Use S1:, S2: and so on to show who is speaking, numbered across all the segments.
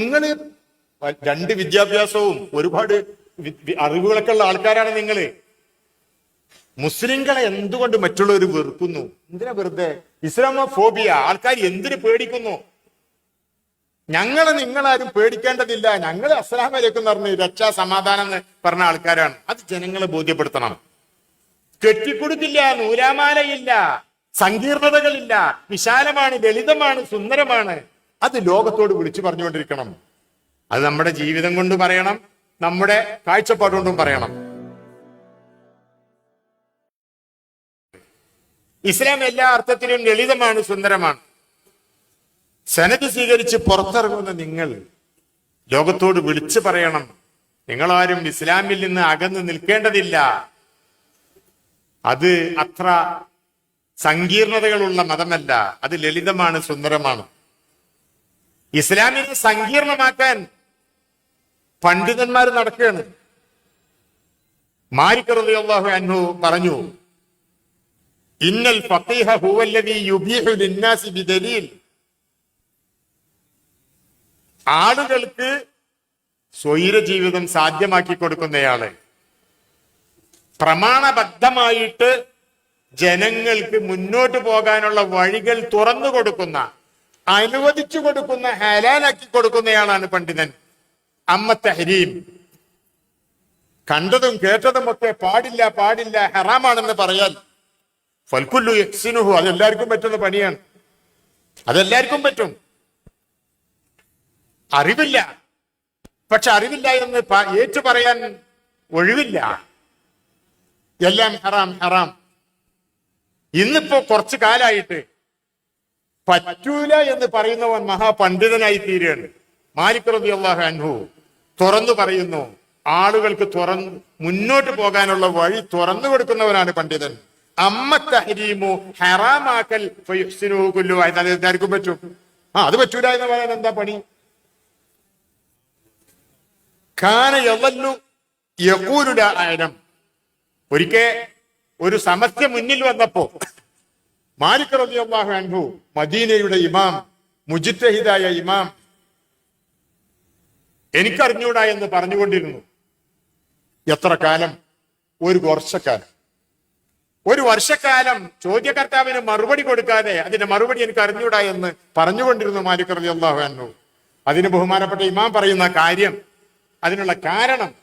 S1: നിങ്ങൾ രണ്ട് വിദ്യാഭ്യാസവും ഒരുപാട് അറിവുകളൊക്കെ ഉള്ള ആൾക്കാരാണ് നിങ്ങൾ മുസ്ലിങ്ങളെ എന്തുകൊണ്ട് മറ്റുള്ളവർ വെറുക്കുന്നു? എന്തിനാ വെറുതെ? ഇസ്ലാമോ ഫോബിയ ആൾക്കാർ എന്തിനു പേടിക്കുന്നു? ഞങ്ങളെ നിങ്ങളാരും പേടിക്കേണ്ടതില്ല. ഞങ്ങൾ അസ്ലാം എന്ന് പറഞ്ഞ് രക്ഷാ സമാധാനം എന്ന് പറഞ്ഞ ആൾക്കാരാണ്. അത് ജനങ്ങളെ ബോധ്യപ്പെടുത്തണം. കെട്ടിക്കൊടുക്കില്ല നൂലാമാലയില്ല സങ്കീർണതകളില്ല. വിശാലമാണ് ലളിതമാണ് സുന്ദരമാണ്. അത് ലോകത്തോട് വിളിച്ചു പറഞ്ഞുകൊണ്ടിരിക്കണം. അത് നമ്മുടെ ജീവിതം കൊണ്ട് പറയണം നമ്മുടെ കാഴ്ചപ്പാടുകൊണ്ടും പറയണം. ഇസ്ലാം എല്ലാ അർത്ഥത്തിലും ലളിതമാണ് സുന്ദരമാണ്. സനത് സ്വീകരിച്ച് പുറത്തിറങ്ങുന്ന നിങ്ങൾ ലോകത്തോട് വിളിച്ചു പറയണം. നിങ്ങളാരും ഇസ്ലാമിൽ നിന്ന് അകന്നു നിൽക്കേണ്ടതില്ല. അത് അത്ര സങ്കീർണതകളുള്ള മതമല്ല. അത് ലളിതമാണ് സുന്ദരമാണ്. ഇസ്ലാമിനെ സങ്കീർണമാക്കാൻ പണ്ഡിതന്മാർ നടക്കുകയാണ്. മാരിക്കറുതി അള്ളാഹു അൻഹു പറഞ്ഞു ഇന്നൽ യുബീഹു ലിന്നാസി ബിദലീൽ. ആളുകൾക്ക് സ്വൈര ജീവിതം സാധ്യമാക്കി കൊടുക്കുന്നയാൾ. പ്രമാണബദ്ധമായിട്ട് ജനങ്ങൾക്ക് മുന്നോട്ട് പോകാനുള്ള വഴികൾ തുറന്നു കൊടുക്കുന്ന അനുവദിച്ചു കൊടുക്കുന്ന ഹലാലാക്കി കൊടുക്കുന്നയാളാണ് പണ്ഡിതൻ. അമ്മ തഹരീം. കണ്ടതും കേട്ടതും ഒക്കെ പാടില്ല പാടില്ല ഹറാമാണെന്ന് പറയാൻ. ഫൽക്കുല്ലു യക്സിനുഹു അതെല്ലാവർക്കും പറ്റുന്ന പണിയാണ്. അതെല്ലാവർക്കും പറ്റും. അറിവില്ല. പക്ഷെ അറിവില്ല എന്ന് ഏറ്റു പറയാൻ ഒഴിവില്ല. എല്ലാം ഹറാം ഹറാം. ഇന്നിപ്പോ കുറച്ചു കാലായിട്ട് പറ്റൂല എന്ന് പറയുന്നവൻ മഹാപണ്ഡിതനായി തീരുകയാണ്. മാലിക് റബി അള്ളാഹു അൻഹു തുറന്നു പറയുന്നു ആളുകൾക്ക് തുറന്ന് മുന്നോട്ട് പോകാനുള്ള വഴി തുറന്നു കൊടുക്കുന്നവനാണ് പണ്ഡിതൻ. അമ്മ തഹരീമു ഹറാമാക്കൽ എല്ലാവർക്കും പറ്റും. ആ അത് പറ്റൂല എന്ന് പറയാൻ എന്താ പണി? കാന യവല്ലു യകൂലുല ആയം ഒരിക്കൽ ഒരു സമസ്യ മുന്നിൽ വന്നപ്പോ മാലിക് റളിയല്ലാഹു അൻഹു മദീനയുടെ ഇമാം മുജിത്തഹിദായ ഇമാം. എനിക്കറിഞ്ഞൂടാ എന്ന് പറഞ്ഞുകൊണ്ടിരുന്നു. എത്ര കാലം? ഒരു വർഷക്കാലം. ഒരു വർഷക്കാലം ചോദ്യകർത്താവിന് മറുപടി കൊടുക്കാതെ അതിന്റെ മറുപടി എനിക്ക് അറിഞ്ഞൂടാ എന്ന് പറഞ്ഞുകൊണ്ടിരുന്നു മാലിക് റളിയല്ലാഹു അൻഹു. അതിന് ബഹുമാനപ്പെട്ട ഇമാം പറയുന്ന കാര്യം അതിനുള്ള കാരണം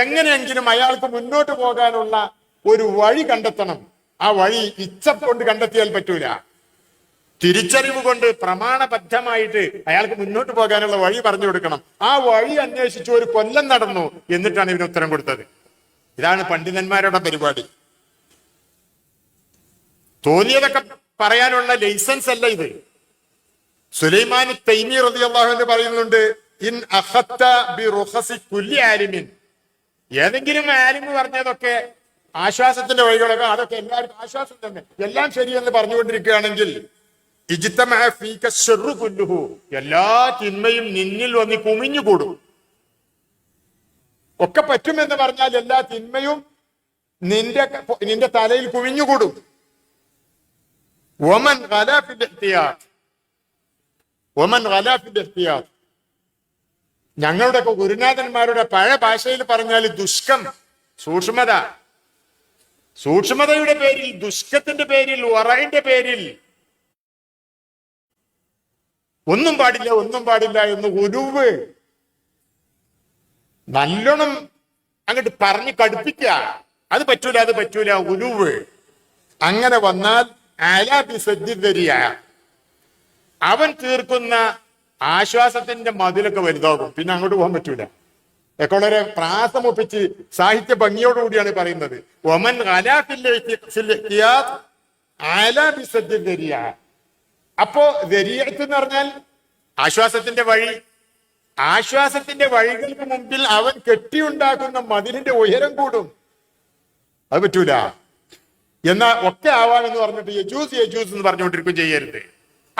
S1: എങ്ങനെയെങ്കിലും അയാൾക്ക് മുന്നോട്ട് പോകാനുള്ള ഒരു വഴി കണ്ടെത്തണം. ആ വഴി ഇച്ചപ്പൊണ്ട് കൊണ്ട് കണ്ടെത്തിയാൽ പറ്റൂല. തിരിച്ചറിവ് കൊണ്ട് പ്രമാണബദ്ധമായിട്ട് അയാൾക്ക് മുന്നോട്ട് പോകാനുള്ള വഴി പറഞ്ഞു കൊടുക്കണം. ആ വഴി അന്വേഷിച്ചു ഒരു കൊല്ലം നടന്നു എന്നിട്ടാണ് ഇവന് ഉത്തരം കൊടുത്തത്. ഇതാണ് പണ്ഡിതന്മാരുടെ പരിപാടി. തോന്നിയതൊക്കെ പറയാനുള്ള ലൈസൻസ് അല്ല ഇത്. സുലൈമാൻ തൈമി റളിയല്ലാഹു അൻഹു പറയുന്നുണ്ട് ഇൻ അഹത്ത ബി റുഹസി കുല്ലി ആലിമിൻ. ഏതെങ്കിലും ആലിമ് പറഞ്ഞതൊക്കെ ആശ്വാസത്തിന്റെ വഴികളൊക്കെ അതൊക്കെ എല്ലാവർക്കും ആശ്വാസം തന്നെ. എല്ലാം ശരിയെന്ന് പറഞ്ഞുകൊണ്ടിരിക്കുകയാണെങ്കിൽ എല്ലാ തിന്മയും നിന്നിൽ വന്ന് കുമിഞ്ഞുകൂടും. ഒക്കെ പറ്റുമെന്ന് പറഞ്ഞാൽ എല്ലാ തിന്മയും നിന്റെ നിന്റെ തലയിൽ കുമിഞ്ഞുകൂടും. ഒമൻ ഒമൻ ഞങ്ങളുടെ ഗുരുനാഥന്മാരുടെ പഴയ ഭാഷയിൽ പറഞ്ഞാൽ ദുഷ്കം സൂക്ഷ്മത. സൂക്ഷ്മതയുടെ പേരിൽ ദുഷ്കത്തിന്റെ പേരിൽ വറയിന്റെ പേരിൽ. ഒന്നും പാടില്ല ഒന്നും പാടില്ല എന്ന് ഉരുവ്. നല്ലോണം അങ്ങോട്ട് പറഞ്ഞ് കടുപ്പിക്കുക. അത് പറ്റൂല അത് പറ്റൂല ഉരുവ്. അങ്ങനെ വന്നാൽ ആലാപി സജ്ജിതരിയ അവൻ തീർക്കുന്ന ആശ്വാസത്തിന്റെ മതിലൊക്കെ വലുതാകും. പിന്നെ അങ്ങോട്ട് പോകാൻ പറ്റൂല. വളരെ പ്രാസമൊപ്പിച്ച് സാഹിത്യ ഭംഗിയോടുകൂടിയാണ് പറയുന്നത്. ഒമൻ അപ്പോ ദരിയത്ത് എന്ന് പറഞ്ഞാൽ ആശ്വാസത്തിന്റെ വഴി. ആശ്വാസത്തിന്റെ വഴികൾക്ക് മുമ്പിൽ അവൻ കെട്ടിയുണ്ടാക്കുന്ന മതിലിന്റെ ഉയരം കൂടും. അത് പറ്റൂല. എന്നാ ഒക്കെ ആവാമെന്ന് പറഞ്ഞിട്ട് യജൂസ് യജൂസ് എന്ന് പറഞ്ഞുകൊണ്ടിരിക്കും ചെയ്യരുത്.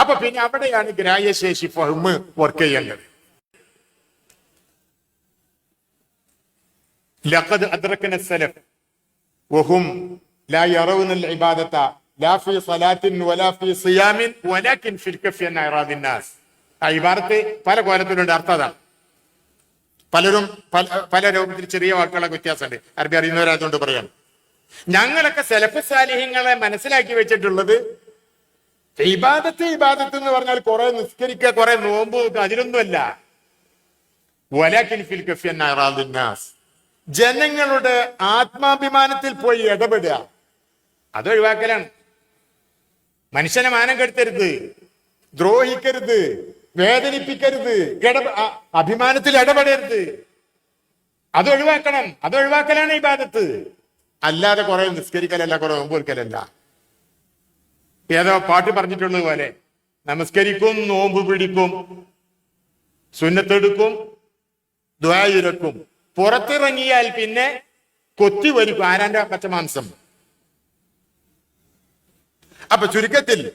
S1: അപ്പൊ പിന്നെ അവിടെയാണ് ഗ്രാഹ്യശേഷി ഫഹ്മ് വർക്ക് ചെയ്യേണ്ടത്. ലഖദ് അദ്രക്കന സലഫ്. വഹും ലാ യറവുന ഇബാദത ലാ ഫീ സലാത്തിൻ വലാ ഫീ സിയാമിൻ വലാകിൻ ഫിൽ എന്ന ഇറാദിൻ നാസ്. ആ ഇബാറത്ത് പല കോലത്തിലുണ്ട് അർത്ഥം അതാണ്. പലരും പല പല രൂപത്തിൽ ചെറിയ വാക്കുകളൊക്കെ വ്യത്യാസമുണ്ട്. അറബി അറിയുന്നവരായതുകൊണ്ട് പറയാം. ഞങ്ങളൊക്കെ സെലഫ് സാലിഹ്യങ്ങളെ മനസ്സിലാക്കി വെച്ചിട്ടുള്ളത് ഇബാദത്ത് ഇബാദത്ത് എന്ന് പറഞ്ഞാൽ കുറെ നിസ്കരിക്കുക കുറെ നോമ്പ് അതിനൊന്നുമല്ല വലാക്കിൻ ഫിൽ കഫിയൻ നാസ്. ജനങ്ങളുടെ ആത്മാഭിമാനത്തിൽ പോയി ഇടപെടുക. അത് ഒഴിവാക്കലാണ്. മനുഷ്യനെ മാനം കെടുത്തരുത് ദ്രോഹിക്കരുത് വേദനിപ്പിക്കരുത് ഇട അഭിമാനത്തിൽ ഇടപെടരുത്. അത് ഒഴിവാക്കണം. അത് ഒഴിവാക്കലാണ് ഈ ബാധത്ത് അല്ലാതെ കുറെ നിസ്കരിക്കലല്ല കുറെ നോമ്പൊരുക്കലല്ല ഏതോ പാട്ട് പറഞ്ഞിട്ടുള്ളത് പോലെ നമസ്കരിക്കും നോമ്പ് പിടിക്കും സുന്നത്തെടുക്കും ദ്വായിരക്കും പുറത്തിറങ്ങിയാൽ പിന്നെ കൊത്തി വരിക്കും ആരാന്റെ പച്ചമാംസം? അപ്പൊ ചുരുക്കത്തിൽ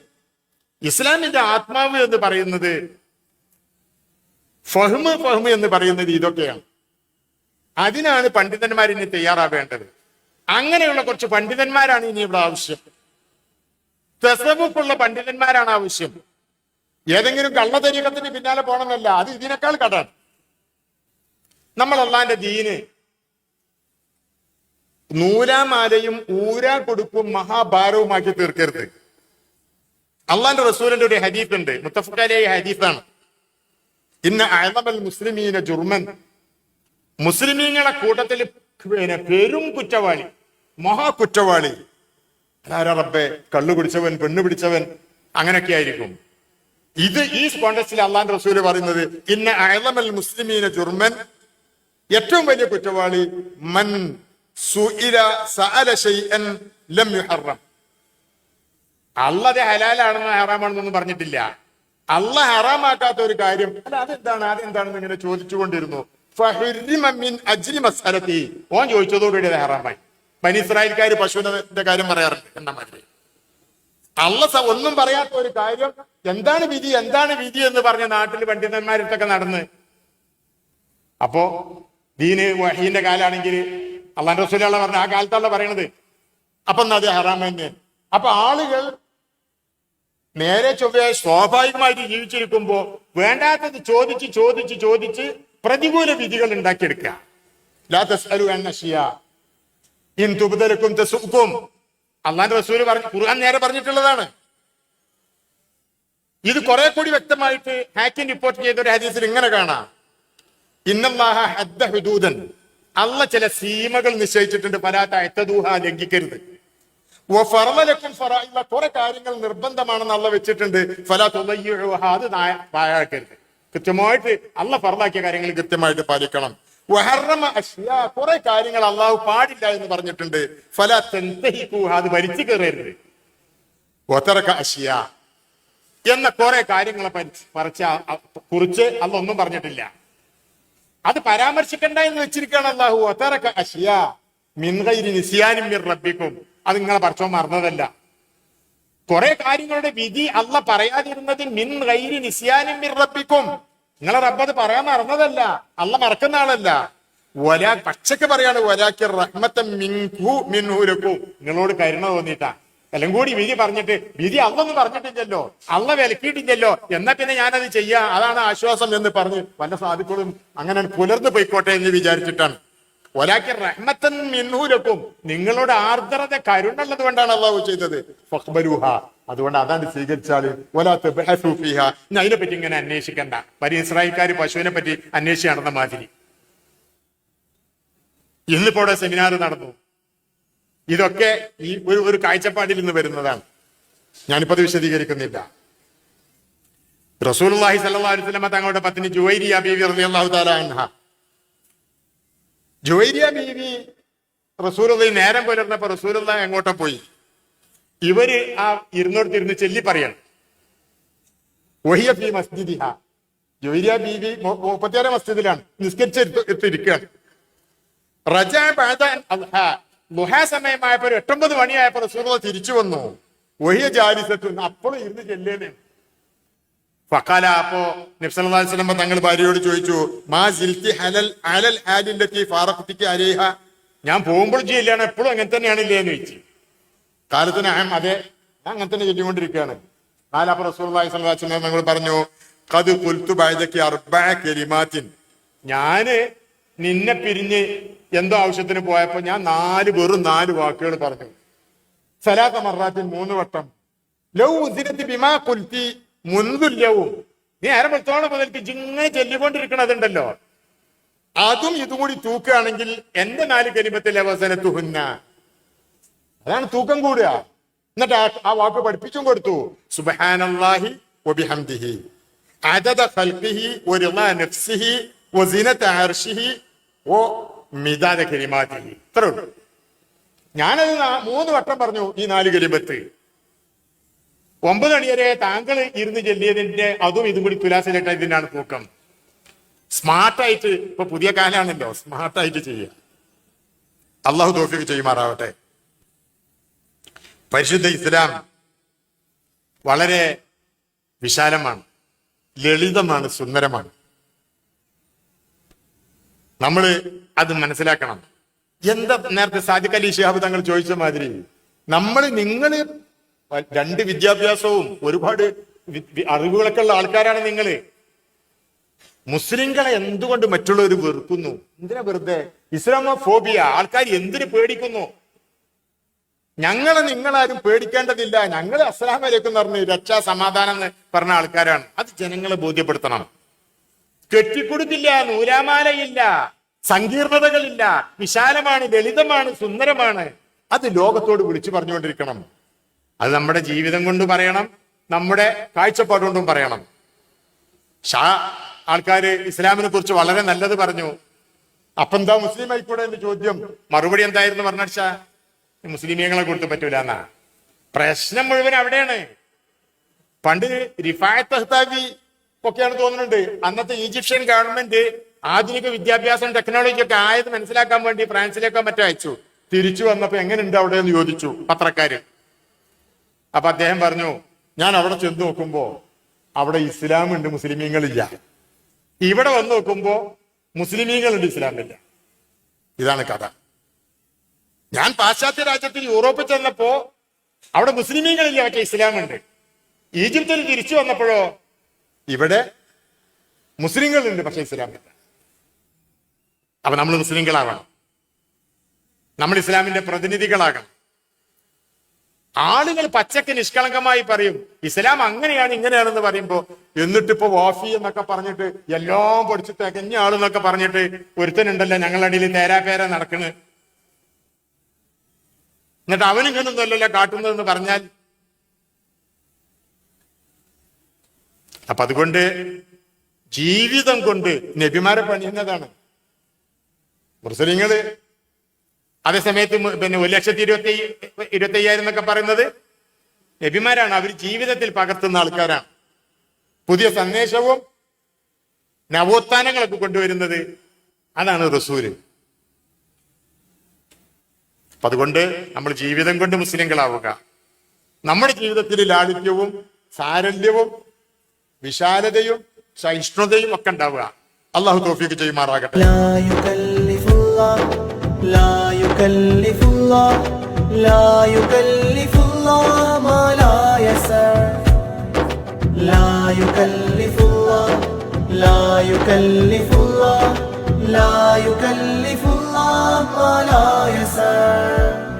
S1: ഇസ്ലാമിന്റെ ആത്മാവ് എന്ന് പറയുന്നത് ഫഹ്മ് ഫഹ്മ് എന്ന് പറയുന്നത് ഇതൊക്കെയാണ്. അതിനാണ് പണ്ഡിതന്മാർ ഇനി തയ്യാറാവേണ്ടത്. അങ്ങനെയുള്ള കുറച്ച് പണ്ഡിതന്മാരാണ് ഇനി ഇവിടെ ആവശ്യം. തെസവുക്കുള്ള പണ്ഡിതന്മാരാണ് ആവശ്യം. ഏതെങ്കിലും കള്ളതരീകത്തിന് പിന്നാലെ പോകണമെന്നല്ല. അത് ഇതിനേക്കാൾ കടാണ് നമ്മൾ അള്ളാന്റെ ദീന്. നൂലാമാലയും ഊരാ കൊടുപ്പും മഹാഭാരവുമാക്കി തീർക്കരുത്. അള്ളാന്റെ റസൂലിന്റെ ഒരു ഹദീഫ് ഉണ്ട് മുത്തഫക്കാലിയ ഹദീഫാണ്. ഇന്ന് അഴമൽ മുസ്ലിമീന ജുർമൻ. മുസ്ലിമീങ്ങളുടെ കൂട്ടത്തിൽ പിന്നെ പെരും കുറ്റവാളി മഹാ കുറ്റവാളി റബ്ബെ? കള്ളു പിടിച്ചവൻ പെണ്ണു പിടിച്ചവൻ അങ്ങനെയൊക്കെ ആയിരിക്കും ഇത് ഈ കോണ്ടസ്റ്റിൽ അള്ളാന്റെ റസൂൽ പറയുന്നത് ഇന്ന അഴമൽ മുസ്ലിമീന ജുർമൻ ഏറ്റവും വലിയ കുറ്റവാളി മൻ ലം യുഹറം. അള്ളത് ഹലാലാണെന്നോ ഹറാമാണെന്നൊന്നും പറഞ്ഞിട്ടില്ല. അല്ല ഹറാമാക്കാത്ത ഒരു കാര്യം. അല്ല അതെന്താണ്? അതെന്താണെന്ന് ഇങ്ങനെ ചോദിച്ചുകൊണ്ടിരുന്നു. ഓൻ ചോദിച്ചതോടുകൂടി അത് ഹറാമായി. ബനി ഇസ്രായേൽക്കാർ പശുവിന്റെ കാര്യം പറയാറുണ്ട്. എന്ന മാതിരി? അല്ല ഒന്നും പറയാത്ത ഒരു കാര്യം. എന്താണ് വിധി? എന്താണ് വിധി എന്ന് പറഞ്ഞ നാട്ടിൽ പണ്ഡിതന്മാരിട്ടൊക്കെ നടന്ന്. അപ്പോ ദീന് വഹീന്റെ കാലാണെങ്കിൽ അള്ളാൻ റസൂലുള്ള പറഞ്ഞ ആ കാലത്തല്ല പറയണത്. അപ്പൊ അത് ഹറാം തന്നെ അപ്പൊ ആളുകൾ നേരെ ചൊവ്വയെ സ്വാഭാവികമായിട്ട് ജീവിച്ചിരിക്കുമ്പോ വേണ്ടാത്തത് ചോദിച്ച് ചോദിച്ച് ചോദിച്ച് പ്രതികൂല വിധികൾ ഉണ്ടാക്കിയെടുക്കുക. ലാ തസ്അലു അൻ അഷ്യ ഇൻ തുബ്ദലക്കും തസുക്കും അള്ളാന്റെ റസൂൽ പറഞ്ഞു ഖുർആൻ നേരെ പറഞ്ഞിട്ടുള്ളതാണ്. ഇത് കുറെ കൂടി വ്യക്തമായിട്ട് ഹാക്കിൻ റിപ്പോർട്ട് ചെയ്ത ഒരു ഹദീസിൽ ഇങ്ങനെ കാണാം. ഇന്നല്ലാഹ ഹദ്ദ ഹുദൂദൻ. അല്ല ചില സീമകൾ നിശ്ചയിച്ചിട്ടുണ്ട്. പലാത്ത എത്തദൂഹ ലംഘിക്കരുത്. കുറെ കാര്യങ്ങൾ നിർബന്ധമാണെന്ന് അല്ല വെച്ചിട്ടുണ്ട്. ഫലാ നായ- പാഴാക്കരുത്. കൃത്യമായിട്ട് അല്ല ഫറലാക്കിയ കാര്യങ്ങൾ കൃത്യമായിട്ട് പാലിക്കണം. കുറെ കാര്യങ്ങൾ അള്ളാഹു പാടില്ല എന്ന് പറഞ്ഞിട്ടുണ്ട്. ഫല തെന്തഹിക്കൂഹ അത് കയറരുത്. ഒത്തറക്ക അഷ്യ. എന്ന കുറെ കാര്യങ്ങളെ പറിച്ച കുറിച്ച് അല്ല ഒന്നും പറഞ്ഞിട്ടില്ല. അത് പരാമർശിക്കണ്ട എന്ന് വെച്ചിരിക്കുകയാണ് അള്ളാഹു ഒത്തറക്ക അഷിയ മിൻകൈരി നിസിയാനും മിർ റബ്ബിക്കും. അത് നിങ്ങളെ പറച്ചോ മറന്നതല്ല. കുറെ കാര്യങ്ങളുടെ വിധി അല്ല പറയാതിരുന്നത് മിൻ ഗൈരി നിസിയാനും മിർ റബ്ബിക്കും. നിങ്ങളെ റബ്ബ് അത് പറയാൻ മറന്നതല്ല. അല്ല മറക്കുന്ന ആളല്ല. ഒരാ പക്ഷക്ക് പറയാണ് ഒരാക്കി റഹ്മത്തെ മിൻഹു മിൻഹുരക്കു നിങ്ങളോട് കരുണ തോന്നിയിട്ടാ. എല്ലാം കൂടി വിധി പറഞ്ഞിട്ട് വിധി അല്ലൊന്നും പറഞ്ഞിട്ടില്ലല്ലോ അല്ല വിലക്കിയിട്ടില്ലല്ലോ എന്നാ പിന്നെ ഞാനത് ചെയ്യാ? അതാണ് ആശ്വാസം എന്ന് പറഞ്ഞ് വല്ല സാധുക്കളും അങ്ങനെ പുലർന്നു പോയിക്കോട്ടെ എന്ന് വിചാരിച്ചിട്ടാണ്. ഒരാക്കി റഹ്മത്തൻ മിന്നൂലക്കും നിങ്ങളുടെ ആർദ്രത കരുണുള്ളത് കൊണ്ടാണ് അള്ളാഹു ചെയ്തത്. അതുകൊണ്ട് അതാണ് സ്വീകരിച്ചാൽ ഒലാത്ത് അതിനെ പറ്റി ഇങ്ങനെ അന്വേഷിക്കണ്ട. പരി ഇസ്രായേൽക്കാർ പശുവിനെ പറ്റി അന്വേഷിച്ച് നടന്ന മാതിരി. ഇന്നിപ്പോ ഇവിടെ സെമിനാർ നടന്നു. ഇതൊക്കെ ഈ ഒരു ഒരു കാഴ്ചപ്പാടിൽ നിന്ന് വരുന്നതാണ്. ഞാനിപ്പോ അത് വിശദീകരിക്കുന്നില്ല അലൈഹി വസല്ലമ തങ്ങളുടെ പത്നി ജുവൈരിയ ബീവി റളിയല്ലാഹു തആല അൻഹ. ജുവൈരിയ ബീവി റസൂൽ നേരം പുലർന്നപ്പോ റസൂലുള്ള എങ്ങോട്ടോ പോയി. ഇവർ ആ ഇരുന്നോടത്തിരുന്ന് ചെല്ലി പറയണം. വഹിയ ഫി മസ്ജിദിഹ. ജുവൈരിയ ബീവി മുപ്പത്തിയാറ് മസ്ജിദിലാണ്. നിസ്കരിച്ച് എടുത്ത് എടുത്തിരിക്കുകയാണ്. റജ ബഅദ അൻ അദ്ഹ. ലുഹാ സമയമായപ്പോ ഒരു എട്ടൊമ്പത് മണിയായപ്പോ റസൂലുള്ള തിരിച്ചു വന്നു. വഹിയ ജാലിസത്തുൻ അപ്പോഴും ഇരുന്ന് ചെല്ലേനെ ഫക്കാല അപ്പോ നബ്സല്ലാസ്ലമ തങ്ങൾ ഭാര്യയോട് ചോദിച്ചു മാ ജിൽത്തി ഹലൽ അലൽ ഹാലില്ലത്തി ഫാറക്കുട്ടിക്ക് അരേഹ ഞാൻ പോകുമ്പോൾ ചെയ്യില്ലാണ് എപ്പോഴും അങ്ങനെ തന്നെയാണില്ലേ? എന്ന് ചോദിച്ചു. കാലത്തിന് അഹം അതെ ഞാൻ അങ്ങനെ തന്നെ ചൊല്ലിക്കൊണ്ടിരിക്കുകയാണ്. കാലപ്പ റസൂർലായി സ്വലാസ്ലം തങ്ങൾ പറഞ്ഞു കത് കുൽത്തു ബൈദക്ക് അർബ കെരിമാറ്റിൻ ഞാൻ നിന്നെ പിരിഞ്ഞ് എന്തോ ആവശ്യത്തിന് പോയപ്പോ ഞാൻ നാല് വെറും നാല് വാക്കുകൾ പറഞ്ഞു. സലാത്ത മറാത്തിൽ മൂന്ന് വട്ടം. ലൗ ഉദിനത്തി ബിമാ കുൽത്തി മുൻതുല്യവും നീ അരമത്തോളം മുതൽക്ക് ജിങ്ങനെ ചൊല്ലിക്കൊണ്ടിരിക്കണതുണ്ടല്ലോ. അതും ഇതും കൂടി തൂക്കുകയാണെങ്കിൽ എന്റെ നാല് കരിമത്തിലെ അവസരത്തുഹുന്ന അതാണ് തൂക്കം കൂടുക. എന്നിട്ട് ആ- വാക്ക് പഠിപ്പിച്ചും കൊടുത്തു. അദദ ഖൽഖിഹി നഫ്സിഹി ومداد كلماته കലിമാതിഹി ഇത്രേ ഉള്ളൂ ഞാനത് മൂന്ന് വട്ടം പറഞ്ഞു ഈ നാല് കലിമത്ത്. ഒമ്പത് മണി വരെ താങ്കൾ ഇരുന്ന് ചെല്ലിയതിന്റെ അതും ഇതും കൂടി തുലാസിലിട്ട ഇതിനാണ് തൂക്കം. സ്മാർട്ടായിട്ട് ഇപ്പൊ പുതിയ കാലാണല്ലോ സ്മാർട്ടായിട്ട് ചെയ്യുക. അള്ളാഹു തോഫിക്ക് ചെയ്യുമാറാവട്ടെ. പരിശുദ്ധ ഇസ്ലാം വളരെ വിശാലമാണ് ലളിതമാണ് സുന്ദരമാണ്. നമ്മൾ അത് മനസ്സിലാക്കണം. എന്താ നേരത്തെ സാദിഖ് അലി ഷിഹാബ് തങ്ങൾ ചോദിച്ച മാതിരി നമ്മൾ നിങ്ങൾ രണ്ട് വിദ്യാഭ്യാസവും ഒരുപാട് അറിവുകളൊക്കെ ഉള്ള ആൾക്കാരാണ് നിങ്ങൾ മുസ്ലിങ്ങളെ എന്തുകൊണ്ട് മറ്റുള്ളവർ വെറുക്കുന്നു? എന്തിനാ വെറുതെ? ഇസ്ലാമോ ഫോബിയ ആൾക്കാർ എന്തിനു പേടിക്കുന്നു? ഞങ്ങളെ നിങ്ങളാരും പേടിക്കേണ്ടതില്ല. ഞങ്ങൾ അസ്ലാമലേക്കും എന്ന് പറഞ്ഞ് രക്ഷാ സമാധാനം എന്ന് പറഞ്ഞ ആൾക്കാരാണ്. അത് ജനങ്ങളെ ബോധ്യപ്പെടുത്തണം. കെട്ടിക്കൊടുത്തില്ല നൂലാമാലയില്ല. സങ്കീർണതകളില്ല. വിശാലമാണ് ലളിതമാണ് സുന്ദരമാണ്. അത് ലോകത്തോട് വിളിച്ചു പറഞ്ഞുകൊണ്ടിരിക്കണം. അത് നമ്മുടെ ജീവിതം കൊണ്ട് പറയണം നമ്മുടെ കാഴ്ചപ്പാട് കൊണ്ടും പറയണം. ഷാ ആൾക്കാര് ഇസ്ലാമിനെ കുറിച്ച് വളരെ നല്ലത് പറഞ്ഞു. അപ്പൊ എന്താ മുസ്ലിം ആയിക്കൂടെ എന്ന് ചോദ്യം? മറുപടി എന്തായിരുന്നു പറഞ്ഞ ഷാ? മുസ്ലിമീങ്ങളെ കൊടുത്ത് പറ്റൂല എന്നാ. പ്രശ്നം മുഴുവൻ അവിടെയാണ്. പണ്ട് റിഫായത്ത് അഹ്താബി ഒക്കെയാണ് തോന്നുന്നുണ്ട്. അന്നത്തെ ഈജിപ്ഷ്യൻ ഗവൺമെന്റ് ആധുനിക വിദ്യാഭ്യാസം ടെക്നോളജി ഒക്കെ ആയത് മനസ്സിലാക്കാൻ വേണ്ടി ഫ്രാൻസിലേക്കോ മറ്റോ അയച്ചു. തിരിച്ചു വന്നപ്പോ എങ്ങനെയുണ്ട് അവിടെ എന്ന് ചോദിച്ചു പത്രക്കാര്. അപ്പൊ അദ്ദേഹം പറഞ്ഞു ഞാൻ അവിടെ ചെന്ന് നോക്കുമ്പോ അവിടെ ഇസ്ലാം ഉണ്ട് മുസ്ലിമീങ്ങളില്ല. ഇവിടെ വന്ന് നോക്കുമ്പോ മുസ്ലിമീങ്ങളുണ്ട് ഇസ്ലാമില്ല. ഇതാണ് കഥ. ഞാൻ പാശ്ചാത്യ രാജ്യത്തിൽ യൂറോപ്പിൽ ചെന്നപ്പോ അവിടെ മുസ്ലിമീങ്ങളില്ല പക്ഷെ ഇസ്ലാമുണ്ട്. ഈജിപ്തിൽ തിരിച്ചു വന്നപ്പോഴോ ഇവിടെ മുസ്ലിങ്ങളുണ്ട് പക്ഷെ ഇസ്ലാമില്ല. അപ്പൊ നമ്മൾ മുസ്ലിങ്ങളാവണം. നമ്മൾ ഇസ്ലാമിന്റെ പ്രതിനിധികളാകണം. ആളുകൾ പച്ചക്ക് നിഷ്കളങ്കമായി പറയും ഇസ്ലാം അങ്ങനെയാണ് ഇങ്ങനെയാണെന്ന് പറയുമ്പോ എന്നിട്ട് ഇപ്പൊ വാഫി എന്നൊക്കെ പറഞ്ഞിട്ട് എല്ലാം പൊടിച്ചു തികഞ്ഞ ആളെന്നൊക്കെ പറഞ്ഞിട്ട് ഒരുത്തനുണ്ടല്ലോ ഞങ്ങളുടെ അടിയിൽ തേരാപേര നടക്കണ്. എന്നിട്ട് അവനിങ്ങനൊന്നുമല്ലല്ലോ കാട്ടുന്നതെന്ന് പറഞ്ഞാൽ. അപ്പൊ അതുകൊണ്ട് ജീവിതം കൊണ്ട് നബിമാരെ പണിയുന്നതാണ്. മുസ്ലിങ്ങൾ അതേസമയത്ത് പിന്നെ ഒരു ലക്ഷത്തി ഇരുപത്തി ഇരുപത്തി അയ്യായിരം എന്നൊക്കെ പറയുന്നത് നബിമാരാണ്. അവർ ജീവിതത്തിൽ പകർത്തുന്ന ആൾക്കാരാണ്. പുതിയ സന്ദേശവും നവോത്ഥാനങ്ങളൊക്കെ കൊണ്ടുവരുന്നത് അതാണ് റസൂര് അപ്പൊ അതുകൊണ്ട് നമ്മൾ ജീവിതം കൊണ്ട് മുസ്ലിങ്ങളാവുക. നമ്മുടെ ജീവിതത്തിൽ ലാളിത്യവും സാരല്യവും വിശാലതയും സഹിഷ്ണുതയും ഒക്കെ ഉണ്ടാവുക. അള്ളാഹു തോഫിക്ക് ചെയ്യുമാറാകട്ടെ.
S2: الله. لا يكلف الله لا يكلف الله ما لا يسع لا يكلف الله لا يكلف الله لا يكلف الله ما لا يسع